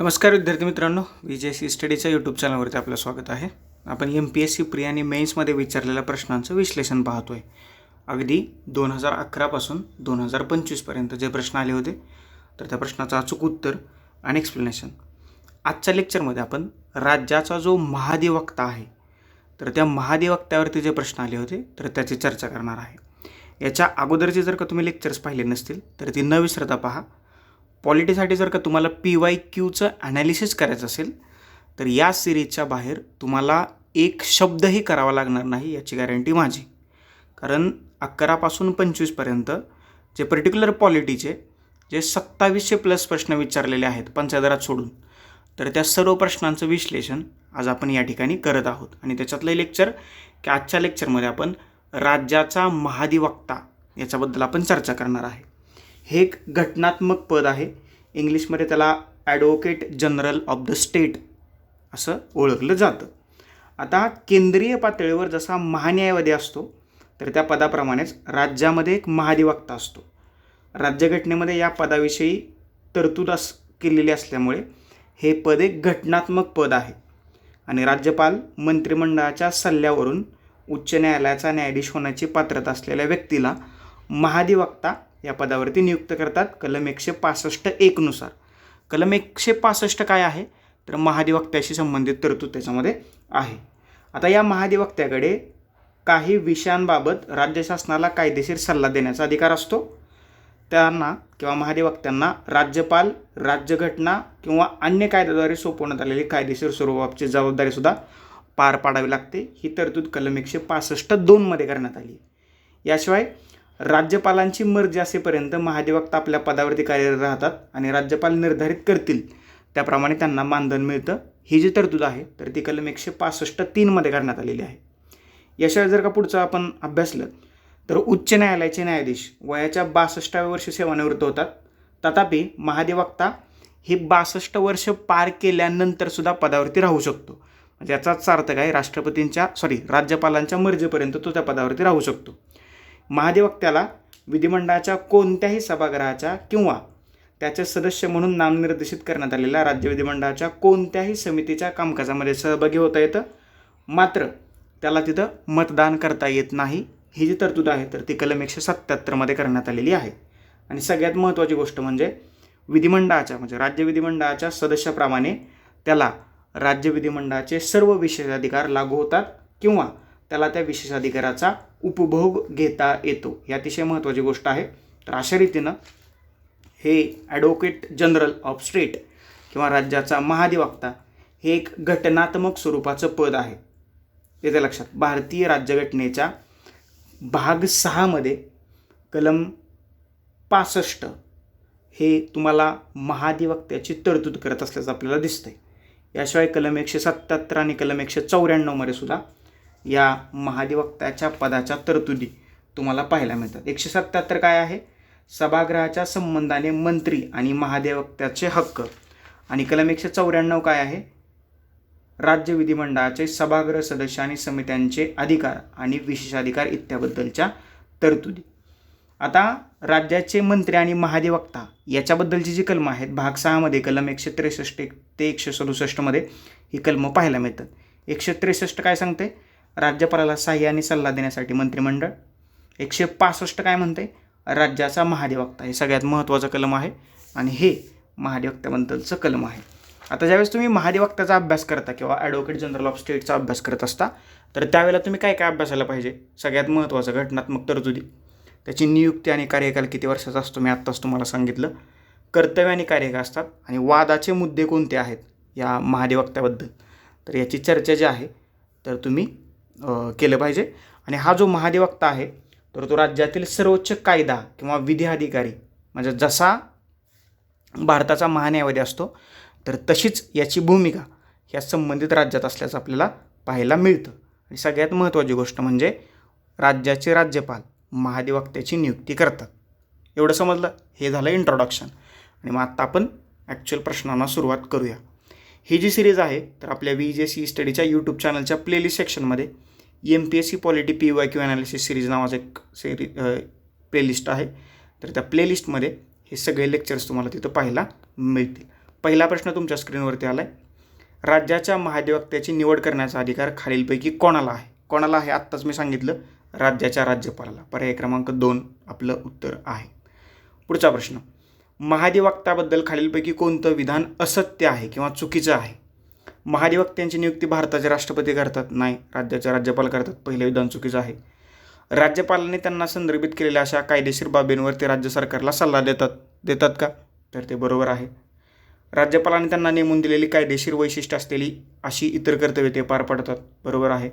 नमस्कार विद्यार्थी मित्रांनो विजय सी स्टडीच्या यूट्यूब चॅनलवरती आपलं स्वागत आहे. आपण M P S C pre आणि मेन्समध्ये विचारलेल्या प्रश्नांचं विश्लेषण पाहतो आहे अगदी दोन हजार अकरापासून दोन हजार पंचवीसपर्यंत जे प्रश्न आले होते तर त्या प्रश्नाचं अचूक उत्तर आणि एक्सप्लेनेशन आजच्या लेक्चरमध्ये आपण राज्याचा जो महाधिवक्ता आहे तर त्या महाधिवक्त्यावरती जे प्रश्न आले होते तर त्याची चर्चा करणार आहे. याच्या अगोदरचे जर का तुम्ही लेक्चर्स पाहिले नसतील तर ती न विसरता पहा. पॉलिटीसाठी जर का तुम्हाला पी वाय क्यूचं ॲनालिसिस करायचं असेल तर या सिरीजच्या बाहेर तुम्हाला एक शब्दही करावा लागणार नाही याची गॅरंटी माझी. कारण अकरापासून पंचवीसपर्यंत जे पर्टिक्युलर पॉलिटीचे जे सत्तावीसशे प्लस प्रश्न विचारलेले आहेत पंचायदरात सोडून तर त्या सर्व प्रश्नांचं विश्लेषण आज आपण या ठिकाणी करत आहोत. आणि त्याच्यातलं लेक्चर की आजच्या लेक्चरमध्ये आपण राज्याचा महाधिवक्ता याच्याबद्दल आपण चर्चा करणार आहे. हे एक घटनात्मक पद आहे. इंग्लिशमध्ये त्याला advocate general of the state असं ओळखलं जातं. आता केंद्रीय पातळीवर जसा महान्यायवादी असतो तर त्या पदाप्रमाणेच राज्यामध्ये एक महाधिवक्ता असतो. राज्यघटनेमध्ये या पदाविषयी तरतूद अस केलेली असल्यामुळे हे पद एक घटनात्मक पद आहे. आणि राज्यपाल मंत्रिमंडळाच्या सल्ल्यावरून उच्च न्यायालयाचा न्यायाधीश होण्याची पात्रता असलेल्या व्यक्तीला महाधिवक्ता या पदावरती नियुक्त करतात. कलम एकशे पासष्ट एकनुसार कलम एकशे पासष्ट काय आहे? तर महाधिवक्त्याशी संबंधित तरतूद त्याच्यामध्ये आहे. आता या महाधिवक्त्याकडे काही विषयांबाबत राज्य शासनाला कायदेशीर सल्ला देण्याचा अधिकार असतो. त्यांना किंवा महाधिवक्त्यांना राज्यपाल राज्यघटना किंवा अन्य कायद्याद्वारे सोपवण्यात आलेली कायदेशीर स्वरूपाची जबाबदारीसुद्धा पार पाडावी लागते. ही तरतूद कलम एकशे पासष्ट दोनमध्ये करण्यात आली. याशिवाय राज्यपालांची मर्जी असेपर्यंत महाधिवक्ता आपल्या पदावरती कार्यरत राहतात आणि राज्यपाल निर्धारित करतील. त्याप्रमाणे त्यांना मानधन मिळतं. ही जी तरतूद आहे तर ती कलम एकशे पासष्ट तीनमध्ये करण्यात आलेली आहे. याशिवाय जर का पुढचं आपण अभ्यासलं तर उच्च न्यायालयाचे न्यायाधीश वयाच्या बासष्टाव्या वर्षी सेवानिवृत्त होतात. तथापि महाधिवक्ता ही बासष्ट वर्ष पार केल्यानंतरसुद्धा पदावरती राहू शकतो. म्हणजे याचाच अर्थ काय? राष्ट्रपतींच्या सॉरी राज्यपालांच्या मर्जीपर्यंत तो त्या पदावरती राहू शकतो. महाधिवक्त्याला विधिमंडळाच्या कोणत्याही सभागृहाच्या किंवा त्याचे सदस्य म्हणून नामनिर्देशित करण्यात आलेल्या राज्य विधिमंडळाच्या कोणत्याही समितीच्या कामकाजामध्ये सहभागी होता येतं? मात्र त्याला तिथं मतदान करता येत नाही. ही जी तरतूद आहे तर ती कलम एकशे सत्त्याहत्तरमध्ये करण्यात आलेली आहे. आणि सगळ्यात महत्त्वाची गोष्ट म्हणजे विधिमंडळाच्या म्हणजे राज्य विधिमंडळाच्या सदस्याप्रमाणे त्याला राज्य विधिमंडळाचे सर्व विशेषाधिकार लागू होतात किंवा त्याला त्या विशेषाधिकाराचा उपभोग घेता येतो. ही अतिशय महत्त्वाची गोष्ट आहे. तर अशा रीतीनं हे ॲडव्होकेट जनरल ऑफ स्टेट किंवा राज्याचा महाधिवक्ता हे एक घटनात्मक स्वरूपाचं पद आहे. येते लक्षात. भारतीय राज्यघटनेच्या भाग सहामध्ये कलम पासष्ट हे तुम्हाला महाधिवक्त्याची तरतूद करत असल्याचं आपल्याला दिसतंय. याशिवाय कलम एकशे सत्याहत्तर आणि कलम एकशे चौऱ्याण्णवमध्ये सुद्धा या महाधिवक्ताच्या पदाच्या तरतुदी तुम्हाला पाहायला मिळतात. एकशे सत्याहत्तर काय आहे? सभागृहाच्या संबंधाने मंत्री आणि महाधिवक्त्याचे हक्क. आणि कलम एकशे चौऱ्याण्णव काय आहे? राज्य विधिमंडळाचे सभागृह सदस्य आणि समित्यांचे अधिकार आणि विशेषाधिकार इत्याबद्दलच्या तरतुदी. आता राज्याचे मंत्री आणि महाधिवक्ता याच्याबद्दलची जी कलमं आहेत भाग सहामध्ये कलम एकशे त्रेसष्ट एक ते एकशे सदुसष्टमध्ये ही कलमं पाहायला मिळतात. एकशे त्रेसष्ट काय सांगते? राज्यपालाला सहाय्य आणि सल्ला देण्यासाठी मंत्रिमंडळ. एकशे पासष्ट काय म्हणते राज्याचा महाधिवक्ता. हे सगळ्यात महत्त्वाचं कलम आहे आणि हे महाधिवक्त्याबद्दलचं कलम आहे. आता ज्यावेळेस तुम्ही महाधिवक्त्याचा अभ्यास करता किंवा ॲडव्होकेट जनरल ऑफ स्टेटचा अभ्यास करत असता तर त्यावेळेला तुम्ही काय काय अभ्यासाला पाहिजे? सगळ्यात महत्त्वाचं घटनात्मक तरतुदी. त्याची नियुक्ती आणि कार्यकाल किती वर्षाचा असतो? मी आत्ताच तुम्हाला सांगितलं. कर्तव्य आणि कार्यकाळ असतात आणि वादाचे मुद्दे कोणते आहेत या महाधिवक्त्याबद्दल? तर याची चर्चा जी आहे तर तुम्ही केलं पाहिजे. आणि हा जो महाधिवक्ता आहे तर तो राज्यातील सर्वोच्च कायदा किंवा विधी अधिकारी म्हणजे जसा भारताचा महान्यायवादी असतो तर तशीच याची भूमिका ह्या संबंधित राज्यात असल्याचं आपल्याला पाहायला मिळतं. आणि सगळ्यात महत्त्वाची गोष्ट म्हणजे राज्याचे राज्यपाल महाधिवक्त्याची नियुक्ती करतात. एवढं समजलं? हे झालं इंट्रोडक्शन आणि मग आत्ता आपण ॲक्च्युअल प्रश्नांना सुरुवात करूया. ही जी सिरीज आहे तर आपल्या व्ही जे सी स्टडीच्या यूट्यूब चॅनलच्या प्लेलिस्ट सेक्शनमध्ये M P S C polity P Y Q analysis series नावाचं एक सिरी प्लेलिस्ट आहे. तर त्या प्लेलिस्टमध्ये हे सगळे लेक्चर्स तुम्हाला तिथं पाहायला मिळतील. पहिला प्रश्न तुमच्या स्क्रीनवरती आला आहे राज्याच्या महाधिवक्त्याची निवड करण्याचा अधिकार खालीलपैकी कोणाला आहे? कोणाला आहे? आत्ताच मी सांगितलं राज्याच्या राज्यपालाला. पर्याय क्रमांक दोन आपलं उत्तर आहे. पुढचा प्रश्न. महाधिवक्त्याबद्दल खालीलपैकी कोणतं विधान असत्य आहे किंवा चुकीचं आहे? महाधिवक्त्यांची नियुक्ती भारताचे राष्ट्रपती करतात. नाही राज्याचे राज्यपाल करतात. पहिले विधान चुकीचं आहे. राज्यपालांनी त्यांना संदर्भित केलेल्या अशा कायदेशीर बाबींवर ते राज्य सरकारला सल्ला देतात. देतात का? तर ते बरोबर आहे. राज्यपालांनी त्यांना नेमून दिलेली कायदेशीर वैशिष्ट्य असलेली अशी इतर कर्तव्ये ते पार पाडतात. बरोबर आहे.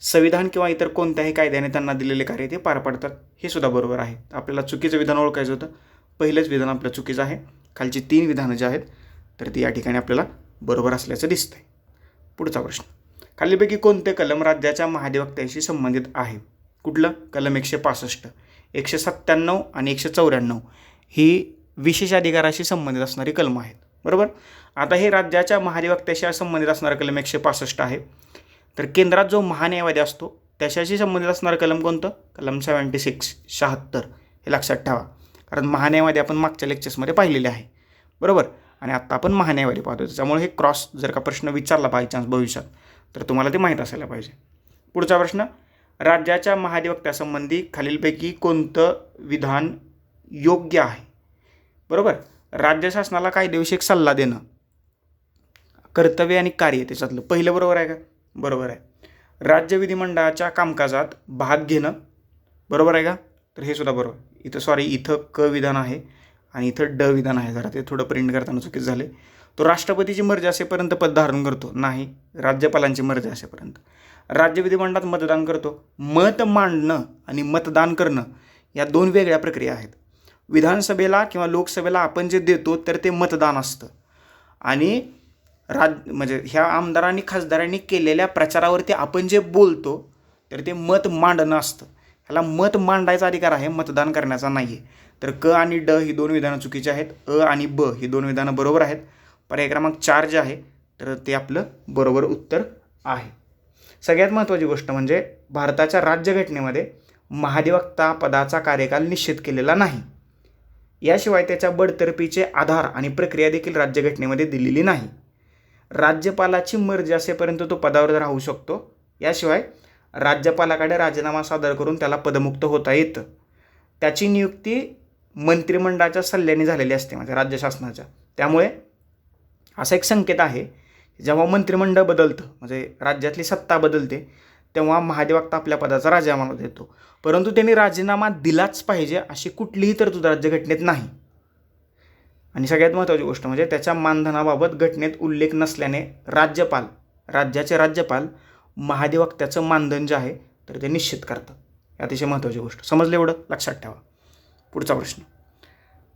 संविधान किंवा इतर कोणत्याही कायद्याने त्यांना दिलेले कार्य ते पार पाडतात. हे सुद्धा बरोबर आहे. आपल्याला चुकीचं विधान ओळखायचं होतं. पहिलंच विधान आपलं चुकीचं आहे. खालची तीन विधानं जी आहेत तर ती या ठिकाणी आपल्याला बरोबर असल्याचं दिसतंय. पुढचा प्रश्न. खालीपैकी कोणते कलम राज्याच्या महाधिवक्त्याशी संबंधित आहे? कुठलं? कलम एकशे पासष्ट एकशे सत्त्याण्णव आणि एकशे चौऱ्याण्णव ही विशेष अधिकाराशी संबंधित असणारी कलम आहेत. बरोबर? आता हे राज्याच्या महाधिवक्त्याशी संबंधित असणारं कलम एकशे पासष्ट आहे. तर केंद्रात जो महान्यायवादी असतो त्याच्याशी संबंधित असणारं कलम कोणतं? कलम सेवन्टी सिक्स शहात्तर. हे लक्षात ठेवा. कारण महान्यायवादी आपण मागच्या लेक्चर्समध्ये पाहिलेले आहे. बरोबर? आणि आत्ता आपण महान्यायवादी पाहतो. त्याच्यामुळे हे क्रॉस जर का प्रश्न विचारला बाय चान्स भविष्यात तर तुम्हाला ते माहीत असायला पाहिजे. पुढचा प्रश्न राज्याच्या महाधिवक्त्यासंबंधी खालीलपैकी कोणतं विधान योग्य आहे? बरोबर? राज्य शासनाला कायदेविषयक सल्ला देणं कर्तव्य आणि कार्य त्याच्यातलं. पहिलं बरोबर आहे का? बरोबर आहे. राज्य विधिमंडळाच्या कामकाजात भाग घेणं बरोबर आहे का? तर हे सुद्धा बरोबर. इथं सॉरी इथं क विधान आहे. आणि इथं ड विधान आहे जरा ते थोडं प्रिंट करताना चुकीचं झाले. तो राष्ट्रपतीची मर्जी असेपर्यंत पद धारण करतो नाही राज्यपालांची मर्जी असेपर्यंत. राज्य विधिमंडळात मतदान करतो. मत मांडणं आणि मतदान करणं या दोन वेगळ्या प्रक्रिया आहेत. विधानसभेला किंवा लोकसभेला आपण जे देतो तर ते मतदान असतं. आणि राज म्हणजे ह्या आमदारांनी खासदारांनी केलेल्या प्रचारावरती आपण जे बोलतो तर ते मत मांडणं असतं. ह्याला मत मांडायचा अधिकार आहे मतदान करण्याचा नाही आहे तर क आणि ड ही दोन विधानं चुकीची आहेत. अ आणि ब ही दोन विधानं बरोबर आहेत. पर्याय क्रमांक चार जे आहे तर ते आपलं बरोबर उत्तर आहे. सगळ्यात महत्त्वाची गोष्ट म्हणजे भारताच्या राज्यघटनेमध्ये महाधिवक्ता पदाचा कार्यकाल निश्चित केलेला नाही. याशिवाय त्याच्या बडतर्फीचे आधार आणि प्रक्रिया देखील राज्यघटनेमध्ये दिलेली नाही. राज्यपालाची मर्जी असेपर्यंत तो पदावर राहू शकतो याशिवाय राज्यपालाकडे राजीनामा सादर करून त्याला पदमुक्त होता येतं. त्याची नियुक्ती मंत्रिमंडळाच्या सल्ल्याने झालेली असते म्हणजे राज्य शासनाच्या. त्यामुळे असा एक संकेत आहे जेव्हा मंत्रिमंडळ बदलतं म्हणजे राज्यातली सत्ता बदलते तेव्हा महाधिवक्ता आपल्या पदाचा राजीनामा देतो. परंतु त्यांनी राजीनामा दिलाच पाहिजे अशी कुठलीही तरतूद राज्यघटनेत नाही. आणि सगळ्यात महत्त्वाची गोष्ट म्हणजे त्याच्या मानधनाबाबत घटनेत उल्लेख नसल्याने राज्यपाल राज्याचे राज्यपाल महाधिवक्त्याचं मानधन जे आहे तर ते निश्चित करतात. अतिशय महत्त्वाची गोष्ट. समजलं एवढं? लक्षात ठेवा. पुढचा प्रश्न.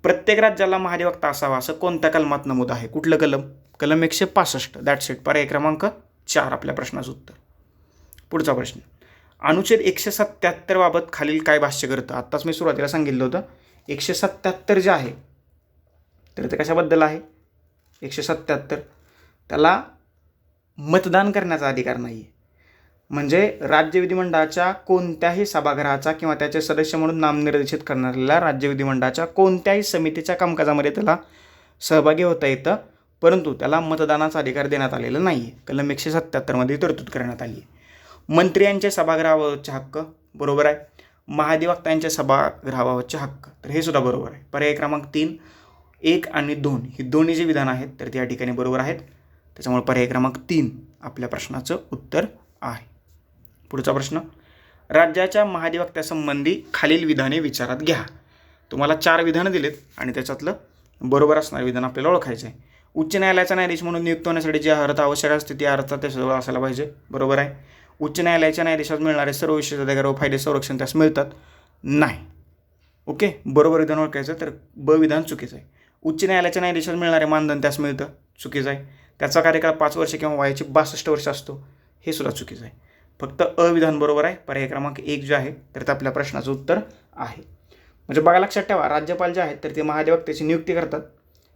प्रत्येक राज्याला महाधिवक्ता असावा असं कोणत्या कलमात नमूद आहे? कुठलं कलम? कलम एकशे पासष्ट. दॅट सेट पर्याय क्रमांक चार आपल्या प्रश्नाचं उत्तर. पुढचा प्रश्न. अनुच्छेद एकशे सत्त्याहत्तरबाबत खालील काय भाष्य करतं? आत्ताच मी सुरुवातीला सांगितलं होतं. एकशे सत्त्याहत्तर जे आहे तर ते कशाबद्दल आहे? एकशे सत्त्याहत्तर. त्याला मतदान करण्याचा अधिकार नाही आहे म्हणजे राज्य विधिमंडळाच्या कोणत्याही सभागृहाचा किंवा त्याचे सदस्य म्हणून नामनिर्देशित करणाऱ्या राज्य विधिमंडळाच्या कोणत्याही समितीच्या कामकाजामध्ये त्याला सहभागी होता येतं परंतु त्याला मतदानाचा अधिकार देण्यात आलेला नाही आहे कलम एकशे सत्त्याहत्तरमध्ये तरतूद करण्यात आली आहे मंत्री यांचे हक्क बरोबर आहे. महाधिवक्त्यांचे सभागृहाबाबतचे हक्क तर हे सुद्धा बरोबर आहे. पर्याय क्रमांक तीन एक आणि दोन ही दोन्ही जे विधान आहेत तर त्या या ठिकाणी बरोबर आहेत. त्याच्यामुळे पर्याय क्रमांक तीन आपल्या प्रश्नाचं उत्तर आहे. पुढचा प्रश्न. राज्याच्या महाधिवक्त्यासंबंधी खालील विधाने विचारात घ्या. तुम्हाला चार विधानं दिलेत आणि त्याच्यातलं बरोबर असणारं विधान आपल्याला ओळखायचं आहे. उच्च न्यायालयाचा न्यायाधीश म्हणून नियुक्त होण्यासाठी जी अर्हता आवश्यक असते ती अर्हता त्याच्याजवळ असायला पाहिजे. बरोबर आहे? उच्च न्यायालयाच्या न्यायाधीशात मिळणारे सर्व विशेष अधिकार व फायदे संरक्षण त्यास मिळतात? नाही. ओके? बरोबर विधान ओळखायचं तर ब विधान चुकीचं आहे. उच्च न्यायालयाच्या न्यायाधीशात मिळणारे मानधन त्यास मिळतं? चुकीचं आहे. त्याचा कार्यकाळ पाच वर्ष किंवा वयाची बासष्ट वर्ष असतो. हे सुद्धा चुकीचं आहे. फक्त अविधान बरोबर आहे. पर्याय क्रमांक एक जो आहे तर ते आपल्या प्रश्नाचं उत्तर आहे. म्हणजे बघा लक्षात ठेवा राज्यपाल जे आहेत तर ते महाधिवक्त्याची नियुक्ती करतात.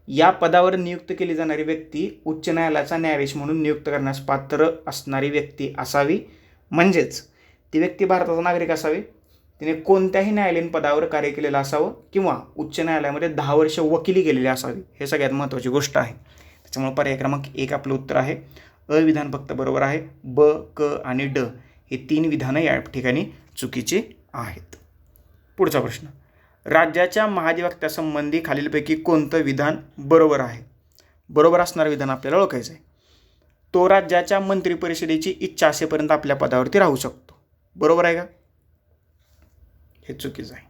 या पदावर नियुक्त केली जाणारी व्यक्ती उच्च न्यायालयाचा न्यायाधीश म्हणून नियुक्त करण्यास पात्र असणारी व्यक्ती असावी. म्हणजेच ती व्यक्ती भारताचा नागरिक असावी. तिने कोणत्याही न्यायालयीन पदावर कार्य केलेलं असावं किंवा उच्च न्यायालयामध्ये दहा वर्ष वकिली केलेली असावी हे सगळ्यात महत्त्वाची गोष्ट आहे. त्याच्यामुळे पर्याय क्रमांक एक आपलं उत्तर आहे. अ विधान फक्त बरोबर आहे. ब क आणि ड हे तीन विधानं या ठिकाणी चुकीचे आहेत. पुढचा प्रश्न. राज्याच्या महाधिवक्त्यासंबंधी खालीलपैकी कोणतं विधान बरोबर आहे? बरोबर असणारं विधान आपल्याला ओळखायचं आहे तो राज्याच्या मंत्रिपरिषदेची इच्छा असेपर्यंत आपल्या पदावरती राहू शकतो. बरोबर आहे का? हे चुकीचं आहे.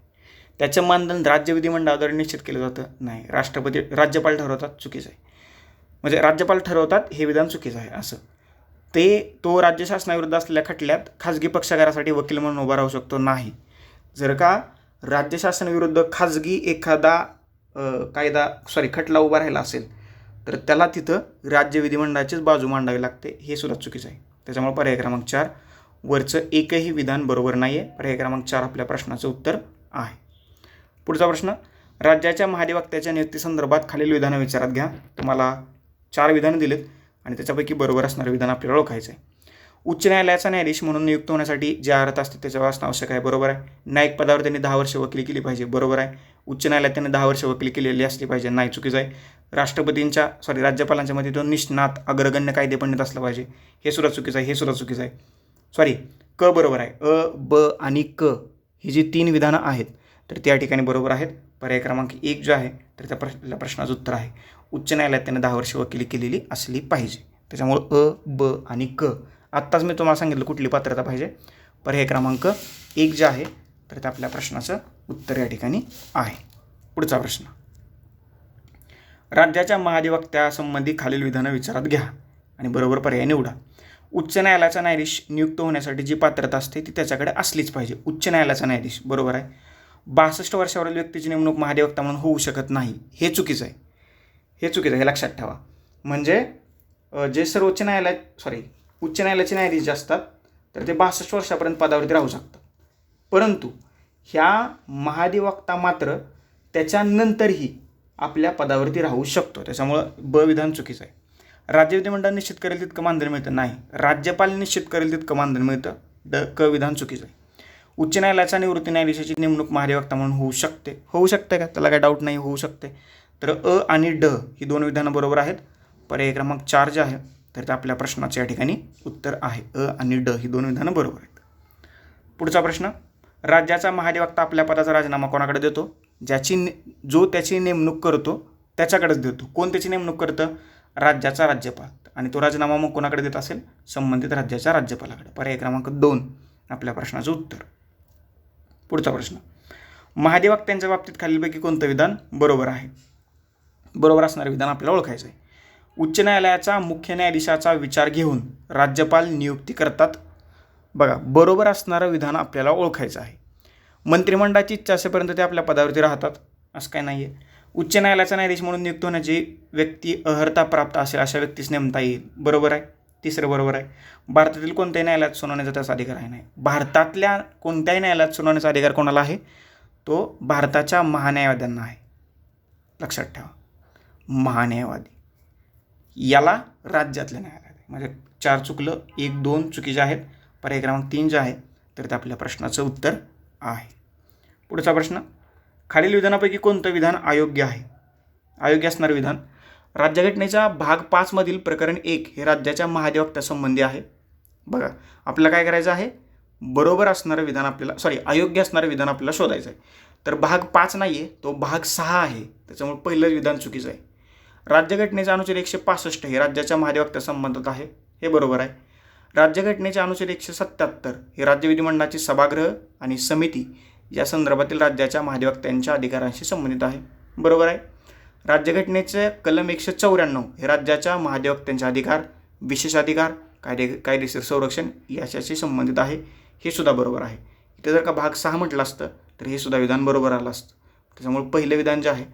त्याचं मानधन राज्य विधिमंडळाद्वारे निश्चित केलं जातं. नाही राष्ट्रपती राज्यपाल ठरवतात. चुकीचं आहे. म्हणजे राज्यपाल ठरवतात हे विधान चुकीचं आहे असं. ते तो राज्य शासनाविरुद्ध असलेल्या खटल्यात खाजगी पक्षकारासाठी वकील म्हणून उभा राहू शकतो नाही. जर का राज्य शासनाविरुद्ध खाजगी एखादा कायदा सॉरी खटला उभा राहिला असेल तर त्याला तिथं राज्य विधिमंडळाचीच बाजू मांडावी लागते हे सुद्धा चुकीचं आहे. त्याच्यामुळे पर्याय क्रमांक चार वरचं एकही विधान बरोबर नाही आहे पर्याय क्रमांक चार आपल्या प्रश्नाचं उत्तर आहे. पुढचा प्रश्न राज्याच्या महाधिवक्त्याच्या नियुक्तीसंदर्भात खालील विधानं विचारात घ्या. तुम्हाला चार विधानं दिलेत आणि त्याच्यापैकी बरोबर असणारं विधान आपल्याला ओळखायचं आहे. उच्च न्यायालयाचा न्यायाधीश म्हणून नियुक्त होण्यासाठी जे अर्थ असते त्याच्यावर असणं आवश्यक आहे बरोबर आहे. न्यायिक पदावर त्यांनी दहा वर्ष वकिली केली पाहिजे बरोबर आहे. उच्च न्यायालयात त्यांनी दहा वर्ष वकिली केलेली असली पाहिजे नाही चुकीचं आहे. राष्ट्रपतींच्या सॉरी राज्यपालांच्या मध्ये तो निष्णात अग्रगण्य कायदे पंडित असलं पाहिजे. हे सुद्धा चुकीचं आहे हे सुद्धा चुकीचं आहे. सॉरी क बरोबर आहे. अ ब आणि क ही जी तीन विधानं आहेत तर त्या ठिकाणी बरोबर आहेत. पर्याय क्रमांक एक जो आहे तर त्या प्रश्न प्रश्नाचं उत्तर आहे. उच्च न्यायालयात त्याने दहा वर्ष वकिली केलेली असली पाहिजे. त्याच्यामुळं अ ब आणि क. आत्ताच मी तुम्हाला सांगितलं कुठली पात्रता पाहिजे. पर्याय क्रमांक एक जे आहे तर ते आपल्या प्रश्नाचं उत्तर या ठिकाणी आहे. पुढचा प्रश्न. राज्याच्या महाधिवक्त्यासंबंधी खालील विधानं विचारात घ्या आणि बरोबर पर्याय निवडा. उच्च न्यायालयाचा न्यायाधीश नियुक्त होण्यासाठी जी पात्रता असते ती त्याच्याकडे असलीच पाहिजे. उच्च न्यायालयाचा न्यायाधीश बरोबर आहे. बासष्ट वर्षावरील व्यक्तीची नेमणूक महाधिवक्ता म्हणून होऊ शकत नाही हे चुकीचं आहे. हे चुकीचं आहे हे लक्षात ठेवा. म्हणजे जे सर्वोच्च न्यायालय सॉरी उच्च न्यायालयाचे न्यायाधीश जे असतात तर ते बासष्ट वर्षापर्यंत पदावरती राहू शकतात. परंतु ह्या महाधिवक्ता मात्र त्याच्यानंतरही आपल्या पदावरती राहू शकतो. त्याच्यामुळं ब विधान चुकीचं आहे. राज्य विधिमंडळ निश्चित करेल तितकं मानधन मिळतं? नाही. राज्यपाल निश्चित करेल तितकं मानधन मिळतं? ड क विधान चुकीचं आहे. उच्च न्यायालयाच्या निवृत्ती न्यायाधीशाची नेमणूक महाधिवक्ता म्हणून होऊ शकते. होऊ शकते का? त्याला काय डाऊट नाही होऊ शकते. तर अ आणि ड ही दोन विधानं बरोबर आहेत. पर्याय क्रमांक चार जे आहे तर त्या आपल्या प्रश्नाचं या ठिकाणी उत्तर आहे. अ आणि ड ही दोन विधानं बरोबर आहेत. पुढचा प्रश्न राज्याचा महाधिवक्ता आपल्या पदाचा राजीनामा कोणाकडे देतो? ज्याची ने जो त्याची नेमणूक करतो त्याच्याकडेच देतो. कोण त्याची नेमणूक करतं? राज्याचा राज्यपाल. आणि तो राजीनामा मग कोणाकडे देत असेल? संबंधित राज्याच्या राज्यपालाकडे. पर्याय क्रमांक दोन आपल्या प्रश्नाचं उत्तर. पुढचा प्रश्न महाधिवक्त्यांच्या बाबतीत खालीलपैकी कोणतं विधान बरोबर आहे? बरोबर असणारं विधान आपल्याला ओळखायचं आहे उच्च न्यायालयाचा मुख्य न्यायाधीशाचा विचार घेऊन राज्यपाल नियुक्ती करतात. बघा बरोबर असणारं विधान आपल्याला ओळखायचं आहे. मंत्रिमंडळाची इच्छा असेपर्यंत ते आपल्या पदावरती राहतात. असं काय नाही आहे उच्च न्यायालयाचा न्यायाधीश म्हणून नियुक्त होण्याची व्यक्ती अहर्ता प्राप्त असेल अशा व्यक्तीस नेमता येईल. बरोबर आहे? तिसरं बरोबर आहे. भारतातील कोणत्याही न्यायालयात सुनावण्याचा त्याचा अधिकार आहे नाही. भारतातल्या कोणत्याही न्यायालयात सुनावण्याचा अधिकार कोणाला आहे? तो भारताच्या महान्यायवाद्यांना आहे. लक्षात ठेवा. महान्यायवादी याला राज्यातले न्यायालय म्हणजे चार चुकलं एक दोन चुकीचे आहेत पर्याय क्रमांक तीन जे आहे तर ते आपल्या प्रश्नाचं उत्तर आहे. पुढचा प्रश्न खालील विधानापैकी कोणतं विधान अयोग्य आहे? अयोग्य असणारं विधान राज्यघटनेचा भाग पाचमधील प्रकरण एक हे राज्याच्या महाधिवक्त्यासंबंधी आहे. बघा आपल्याला काय करायचं आहे? बरोबर असणारं विधान आपल्याला सॉरी अयोग्य असणारं विधान आपल्याला शोधायचं आहे. तर भाग पाच नाही आहे तो भाग सहा आहे. त्याच्यामुळे पहिलं विधान चुकीचं आहे. राज्यघटनेचा अनुच्छेद एकशे पासष्ट हे राज्याच्या महाधिवक्त्यासंबंधात आहे. हे बरोबर आहे. राज्यघटनेचे अनुच्छेद एकशे सत्याहत्तर हे राज्य विधिमंडळाची सभागृह आणि समिती या संदर्भातील राज्याच्या महाधिवक्त्यांच्या अधिकारांशी संबंधित आहे. बरोबर आहे. राज्यघटनेचे कलम एकशे चौऱ्याण्णव हे राज्याच्या महाधिवक्त्यांचे अधिकार विशेष अधिकार कायदे कायदेशीर संरक्षण याच्याशी संबंधित आहे. हे सुद्धा बरोबर आहे. इथे जर का भाग सहा म्हटलं असतं तर हे सुद्धा विधान बरोबर आलं असतं. त्याच्यामुळे पहिलं विधान जे आहे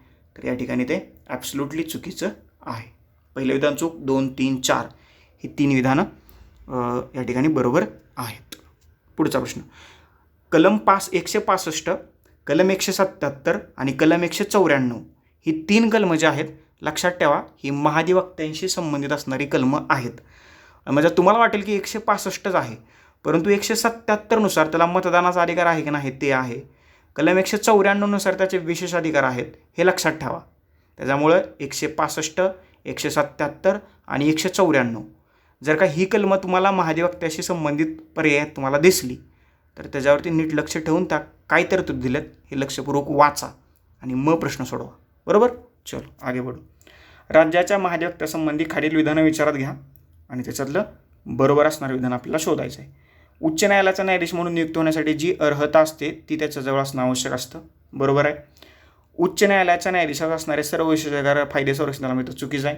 तर या ठिकाणी ते ॲब्सल्युटली चुकीचं आहे. पहिलं विधान चूक दोन तीन चार ही तीन विधानं या ठिकाणी बरोबर आहेत. पुढचा प्रश्न. कलम पास एकशे पासष्ट कलम एकशे सत्याहत्तर आणि कलम एकशे चौऱ्याण्णव ही तीन कलमं जी आहेत लक्षात ठेवा ही महाधिवक्त्यांशी संबंधित असणारी कलमं आहेत. म्हणजे तुम्हाला वाटेल की एकशे पासष्टच आहे परंतु एकशे सत्याहत्तरनुसार त्याला मतदानाचा अधिकार आहे की नाही ते आहे. कलम एकशे चौऱ्याण्णवनुसार त्याचे विशेष अधिकार आहेत हे लक्षात ठेवा. त्याच्यामुळं एकशे पासष्ट एकशे सत्याहत्तर आणि एकशे चौऱ्याण्णव. जर का ही कलमं तुम्हाला महाधिवक्त्याशी संबंधित पर्याय तुम्हाला दिसली तर त्याच्यावरती नीट लक्ष ठेवून त्या काय तरतूद दिल्यात हे लक्षपूर्वक वाचा आणि मग प्रश्न सोडवा. बरोबर? चलो आगे बढू. राज्याच्या महाधिवक्त्यासंबंधी खालील विधानं विचारात घ्या आणि त्याच्यातलं बरोबर असणारं विधान आपल्याला शोधायचं आहे उच्च न्यायालयाचा न्यायाधीश म्हणून नियुक्त होण्यासाठी जी अर्हता असते ती त्याच्याजवळ असणं आवश्यक असतं. बरोबर आहे? उच्च न्यायालयाच्या न्यायाधीशात असणारे सर्व विशेषकार फायदे संरक्षणाला मिळतं चुकीचं आहे.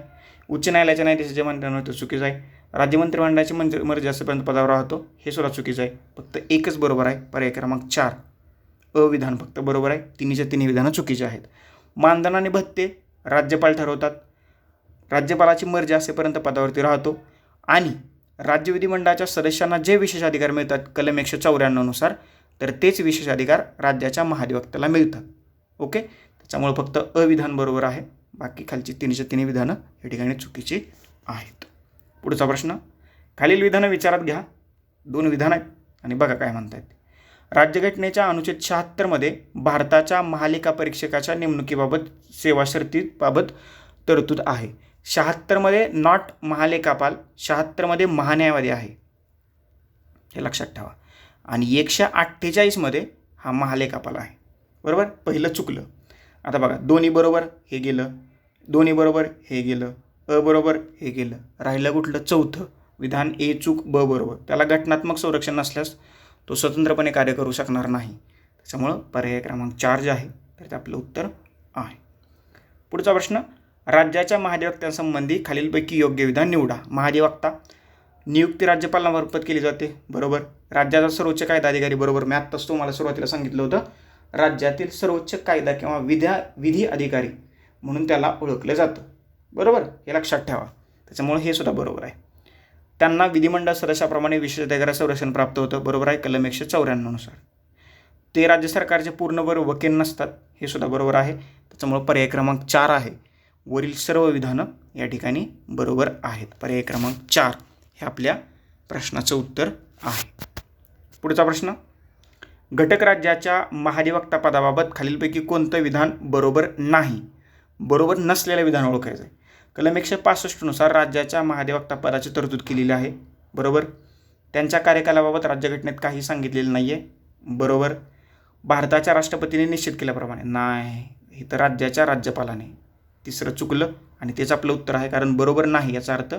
उच्च न्यायालयाच्या न्यायाधीशाच्या म्हणताना मिळतं चुकीचं आहे. राज्य मंत्रिमंडळाची मंज मर्जी असेपर्यंत पदावर राहतो. हे सुद्धा चुकीचं आहे. फक्त एकच बरोबर आहे पर्याय क्रमांक चार. अविधान फक्त बरोबर आहे. तिन्हीच्या तिन्ही विधानं चुकीची आहेत. मानधन आणि भत्ते राज्यपाल ठरवतात. राज्यपालाची मर्जी असेपर्यंत पदावरती राहतो. आणि राज्य विधिमंडळाच्या सदस्यांना जे विशेष अधिकार मिळतात कलम एकशे चौऱ्याण्णवनुसार तर तेच विशेष अधिकार राज्याच्या महाधिवक्त्याला मिळतात. ओके? त्याच्यामुळे फक्त अविधान बरोबर आहे. बाकी खालची तीनशे तिन्ही विधानं या ठिकाणी चुकीची आहेत. पुढचा प्रश्न. खालील विधानं विचारात घ्या. दोन विधानं आहेत. आणि बघा काय म्हणतायत. राज्यघटनेच्या अनुच्छेद शहात्तरमध्ये भारताच्या महालेखा परीक्षकाच्या नेमणुकीबाबत सेवा शर्तीबाबत तरतूद आहे. शहात्तरमध्ये नॉट महालेखापाल शहात्तरमध्ये महान्यायवादी आहे. हे लक्षात ठेवा. आणि एकशे अठ्ठेचाळीसमध्ये हा महालेखापाल आहे. बरोबर? पहिलं चुकलं. आता बघा दोन्ही बरोबर हे गेलं. दोन्ही बरोबर हे गेलं. अ बरोबर हे गेलं. राहिलं कुठलं? चौथं. विधान ए चूक ब बरोबर. त्याला घटनात्मक संरक्षण नसल्यास तो स्वतंत्रपणे कार्य करू शकणार नाही. त्याच्यामुळं पर्याय क्रमांक चार जे आहे तर ते आपलं उत्तर आहे. पुढचा प्रश्न राज्याच्या महाधिवक्त्यांसंबंधी खालीलपैकी योग्य विधान निवडा. महाधिवक्ता नियुक्ती राज्यपालामार्फत केली जाते. बरोबर? राज्याचा सर्वोच्च कायदा अधिकारी बरोबर? मी आत्ताच तुम्हाला सुरुवातीला सांगितलं होतं. राज्यातील सर्वोच्च कायदा किंवा विध्या विधी अधिकारी म्हणून त्याला ओळखलं जातं. बरोबर? हे लक्षात ठेवा. त्याच्यामुळे हे सुद्धा बरोबर आहे. त्यांना विधिमंडळ सदस्याप्रमाणे विशेष अधिकार संरक्षण प्राप्त होतं. बरोबर आहे? कलम एकशे चौऱ्याण्णवनुसार ते राज्य सरकारचे पूर्णभर वकील नसतात. हे सुद्धा बरोबर आहे. त्याच्यामुळं पर्याय क्रमांक चार आहे. वरील सर्व विधानं या ठिकाणी बरोबर आहेत. पर्याय क्रमांक चार हे आपल्या प्रश्नाचं उत्तर आहे. पुढचा प्रश्न घटक राज्याच्या महाधिवक्ता पदाबाबत खालीलपैकी कोणतं विधान बरोबर नाही? बरोबर नसलेलं विधान ओळखायचं आहे कलम एकशे पासष्टनुसार राज्याच्या महाधिवक्ता पदाची तरतूद केलेली आहे. बरोबर? त्यांच्या कार्यकालाबाबत राज्यघटनेत काही सांगितलेलं नाही आहे बरोबर? भारताच्या राष्ट्रपतीने निश्चित केल्याप्रमाणे. नाही हे तर राज्याच्या राज्यपालाने. तिसरं चुकलं आणि तेच आपलं उत्तर आहे कारण बरोबर नाही याचा अर्थ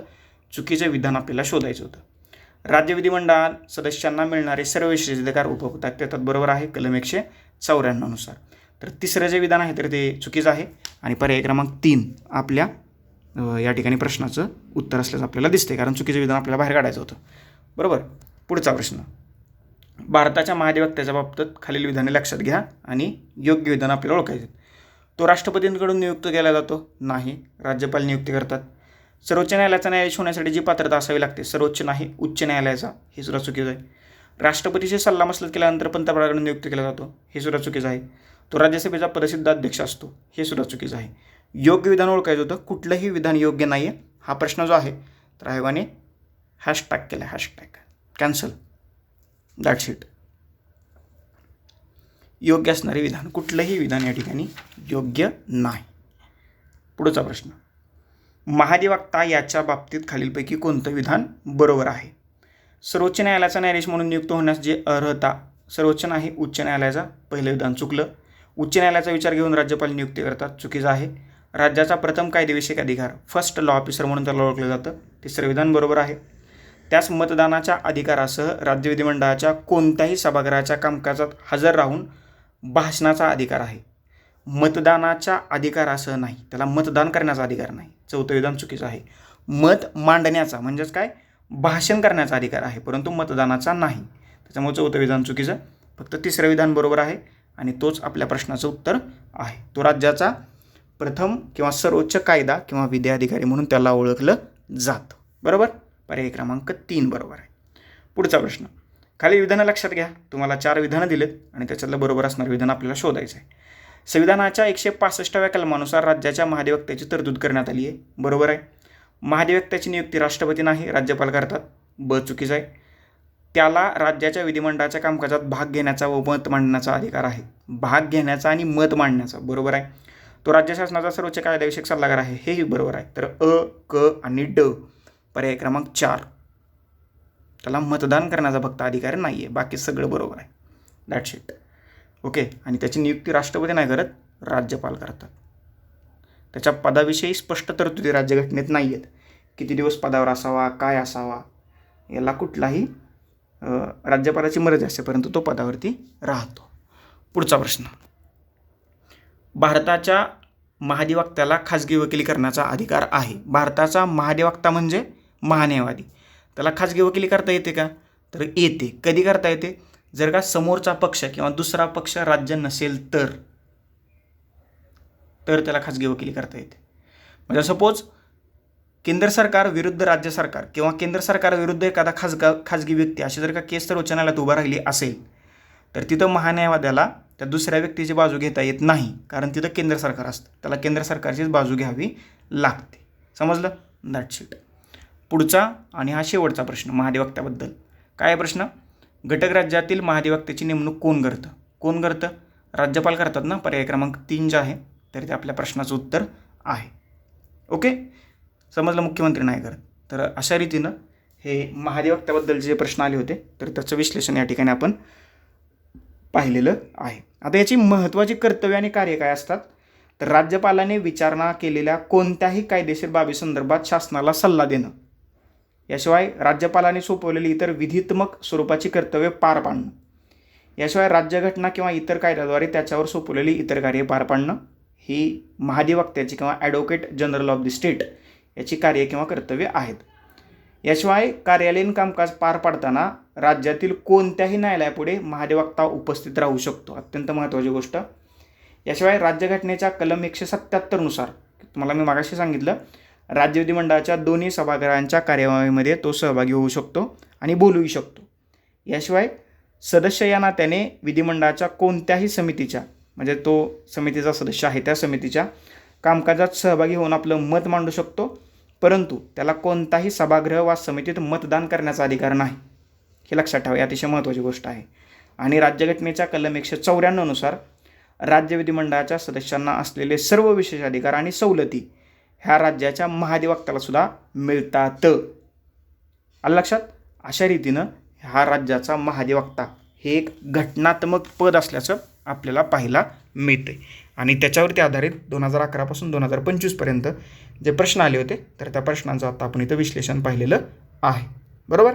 चुकीचं विधान आपल्याला शोधायचं होतं. राज्य विधिमंडळात सदस्यांना मिळणारे सर्व विशेष उपभोगतात त्यात बरोबर आहे कलम एकशे चौऱ्याण्णवनुसार तर तिसरं जे विधान आहे तर ते चुकीचं आहे. आणि पर्याय क्रमांक तीन आपल्या या ठिकाणी प्रश्नाचं उत्तर असल्याचं आपल्याला दिसते कारण चुकीचं विधान आपल्याला बाहेर काढायचं होतं. बरोबर? पुढचा प्रश्न. भारताच्या महाधिवक्त्याच्या बाबतीत खालील विधाने लक्षात घ्या आणि योग्य विधान आपल्याला ओळखायचे तो राष्ट्रपतींकडून नियुक्त केला जातो? नाही. राज्यपाल नियुक्ती करतात. सर्वोच्च न्यायालयाचा न्यायाधीश होण्यासाठी जी पात्रता असावी लागते? सर्वोच्च नाही उच्च न्यायालयाचा. हे सुद्धा चुकीचं आहे. राष्ट्रपतीशी सल्लामसलत केल्यानंतर पंतप्रधानाकडून नियुक्त केला जातो. हे सुद्धा चुकीचं आहे. तो राज्यसभेचा पदसिद्ध अध्यक्ष असतो. हे सुद्धा चुकीचं आहे. योग्य विधान ओळखायचं होतं. कुठलंही विधान योग्य नाही आहे हा प्रश्न जो आहे तर आयोगाने हॅशटॅग केला. हॅशटॅग कॅन्सल दॅट्स इट योग्य असणारे विधान. कुठलंही विधान या ठिकाणी योग्य नाही. पुढचा प्रश्न. महाधिवक्ता याच्या बाबतीत खालीलपैकी कोणतं विधान बरोबर आहे? सर्वोच्च न्यायालयाचा न्यायाधीश म्हणून नियुक्त होण्यास जे अर्हता सर्वोच्च नाही उच्च न्यायालयाचा पहिलं विधान चुकलं. उच्च न्यायालयाचा विचार घेऊन राज्यपाल नियुक्ती करतात चुकीचं आहे. राज्याचा प्रथम कायदेविषयक अधिकार फर्स्ट लॉ ऑफिसर म्हणून त्याला ओळखलं जातं. तिसरं विधान बरोबर आहे. त्यास मतदानाच्या अधिकारासह राज्य विधिमंडळाच्या कोणत्याही सभागृहाच्या कामकाजात हजर राहून भाषणाचा अधिकार आहे. मतदानाच्या अधिकारासह नाही. त्याला मतदान करण्याचा अधिकार नाही. चौथं विधान चुकीचं आहे. मत मांडण्याचा म्हणजेच काय? भाषण करण्याचा अधिकार आहे. परंतु मतदानाचा नाही. त्याच्यामुळे चौथं विधान चुकीचं. फक्त तिसरं विधान बरोबर आहे आणि तोच आपल्या प्रश्नाचं उत्तर आहे. तो राज्याचा प्रथम किंवा सर्वोच्च कायदा किंवा विद्याधिकारी म्हणून त्याला ओळखलं जातं. बरोबर? पर्याय क्रमांक तीन बरोबर आहे. पुढचा प्रश्न. खाली विधानं लक्षात घ्या. तुम्हाला चार विधानं दिलेत आणि त्याच्यातलं बरोबर असणारं विधान आपल्याला शोधायचं आहे संविधानाच्या एकशे पासष्टाव्या कलमानुसार राज्याच्या महाधिवक्त्याची तरतूद करण्यात आली आहे बरोबर आहे? महाधिवक्त्याची नियुक्ती राष्ट्रपती नाही राज्यपाल करतात. ब चुकीचं आहे. त्याला राज्याच्या विधिमंडळाच्या कामकाजात भाग घेण्याचा व मत मांडण्याचा अधिकार आहे. भाग घेण्याचा आणि मत मांडण्याचा. बरोबर आहे? तो राज्य शासनाचा सर्वोच्च कायदेविषयक सल्लागार आहे. हेही बरोबर आहे. तर अ क आणि ड. पर्याय क्रमांक चार. त्याला मतदान करण्याचा फक्त अधिकार नाही आहे बाकी सगळं बरोबर आहे. दॅट्स इट ओके आणि त्याची नियुक्ती राष्ट्रपती नाही करत राज्यपाल करतात. त्याच्या पदाविषयी स्पष्ट तरतुदी राज्यघटनेत नाही आहेत किती दिवस पदावर असावा काय असावा याला कुठलाही राज्यपालाची मर्यादा असते परंतु तो पदावरती राहतो. पुढचा प्रश्न. भारताच्या महाधिवक्त्याला खाजगी वकिली करण्याचा अधिकार आहे. भारताचा महाधिवक्ता म्हणजे महान्यायवादी. त्याला खाजगी वकिली करता येते का? तर येते. कधी करता येते? जर का समोरचा पक्ष किंवा दुसरा पक्ष राज्य नसेल तर. तर त्याला खाजगी वकिली करता येते. म्हणजे सपोज केंद्र सरकार विरुद्ध राज्य सरकार किंवा केंद्र सरकार विरुद्ध एखादा खाजगा खाजगी व्यक्ती अशी जर का केस सर्वोच्च न्यायालयात उभा राहिली असेल तर तिथं महान्यायवाद्याला त्या दुसऱ्या व्यक्तीची बाजू घेता येत नाही कारण तिथं केंद्र सरकार असतं. त्याला केंद्र सरकारचीच बाजू घ्यावी लागते. समजलं? दॅट शीट पुढचा आणि हा शेवटचा प्रश्न महाधिवक्त्याबद्दल. काय प्रश्न? घटक राज्यातील महाधिवक्त्याची नेमणूक कोण करतं? कोण करतं? राज्यपाल करतात ना? पर्याय क्रमांक तीन जे आहे तर ते आपल्या प्रश्नाचं उत्तर आहे. ओके? समजलं मुख्यमंत्री नाही करत तर अशा रीतीनं हे महाधिवक्त्याबद्दलचे जे प्रश्न आले होते तर त्याचं विश्लेषण या ठिकाणी आपण पाहिलेलं आहे. आता याची महत्त्वाची कर्तव्य आणि कार्य काय असतात? तर राज्यपालाने विचारणा केलेल्या कोणत्याही कायदेशीर बाबीसंदर्भात शासनाला सल्ला देणं. याशिवाय राज्यपालाने सोपवलेली इतर विधित्मक स्वरूपाची कर्तव्य पार पाडणं. याशिवाय राज्यघटना किंवा इतर कायद्याद्वारे त्याच्यावर सोपवलेली इतर कार्ये पार पाडणं ही महाधिवक्त्याची किंवा advocate general of the state याची कार्य किंवा कर्तव्य आहेत. याशिवाय कार्यालयीन कामकाज पार पाडताना राज्यातील कोणत्याही न्यायालयापुढे महाधिवक्ता उपस्थित राहू शकतो. अत्यंत महत्त्वाची गोष्ट. याशिवाय राज्यघटनेच्या कलम एकशे सत्त्याहत्तरनुसार तुम्हाला मी मागाशी सांगितलं राज्य विधिमंडळाच्या दोन्ही सभागृहांच्या कार्यवाहीमध्ये तो सहभागी होऊ शकतो आणि बोलूही शकतो. याशिवाय सदस्य या नात्याने विधिमंडळाच्या कोणत्याही समितीच्या म्हणजे तो समितीचा सदस्य आहे त्या समितीच्या कामकाजात सहभागी होऊन आपलं मत मांडू शकतो परंतु त्याला कोणताही सभागृह वा समितीत मतदान करण्याचा अधिकार नाही. हे लक्षात ठेवा ही अतिशय महत्त्वाची गोष्ट आहे. आणि राज्यघटनेच्या कलम एकशे चौऱ्याण्णवनुसार राज्य विधिमंडळाच्या सदस्यांना असलेले सर्व विशेष अधिकार आणि सवलती ह्या राज्याच्या महाधिवक्त्याला सुद्धा मिळतात. आलं लक्षात? अशा रीतीनं हा राज्याचा महाधिवक्ता हे एक घटनात्मक पद असल्याचं आपल्याला पाहायला मिळते आणि त्याच्यावरती आधारित दोन हजार अकरापासून दोन हजार पंचवीसपर्यंत जे प्रश्न आले होते तर त्या प्रश्नांचं आता आपण इथं विश्लेषण पाहिलेलं आहे. बरोबर?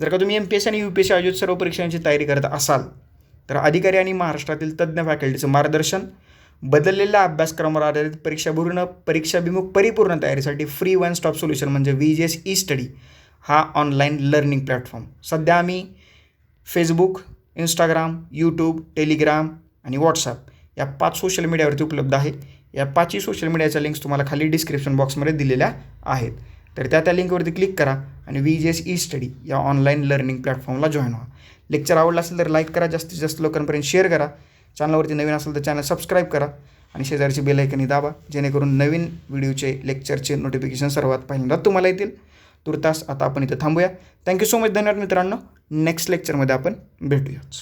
जर का तुम्ही एम पी एस आणि यू पी एस सी आयोजित सर्व परीक्षांची तयारी करत असाल तर अधिकारी आणि महाराष्ट्रातील तज्ज्ञ फॅकल्टीचं मार्गदर्शन बदललेल्या अभ्यासक्रमावर आधारित परीक्षापूर्ण परीक्षाभिमुख परिपूर्ण तयारीसाठी फ्री वन स्टॉप सोल्युशन म्हणजे V G S E study हा ऑनलाईन लर्निंग प्लॅटफॉर्म सध्या आम्ही फेसबुक इंस्टाग्राम यूट्यूब टेलिग्राम आणि व्हॉट्सॲप या पाच सोशल मीडियावरती उपलब्ध आहे. या पाचही सोशल मीडियाच्या लिंक्स तुम्हाला खाली डिस्क्रिप्शन बॉक्समध्ये दिलेल्या आहेत. तर त्या त्या लिंकवरती क्लिक करा आणि V G S E study या ऑनलाईन लर्निंग प्लॅटफॉर्मला जॉईन व्हा. लेक्चर आवडला असेल तर लाईक करा जास्तीत जास्त लोकांपर्यंत शेअर करा. चॅनलवरती नवीन असेल तर चॅनल सबस्क्राईब करा आणि शेजारची बेल दाबा जेणेकरून नवीन व्हिडिओचे लेक्चरचे नोटिफिकेशन सर्वात पहिल्यांदा तुम्हाला येतील. तुर्तास आता आपण इथं थांबूया. थँक्यू सो मच धन्यवाद मित्रांनो. नेक्स्ट लेक्चरमध्ये आपण भेटूयाच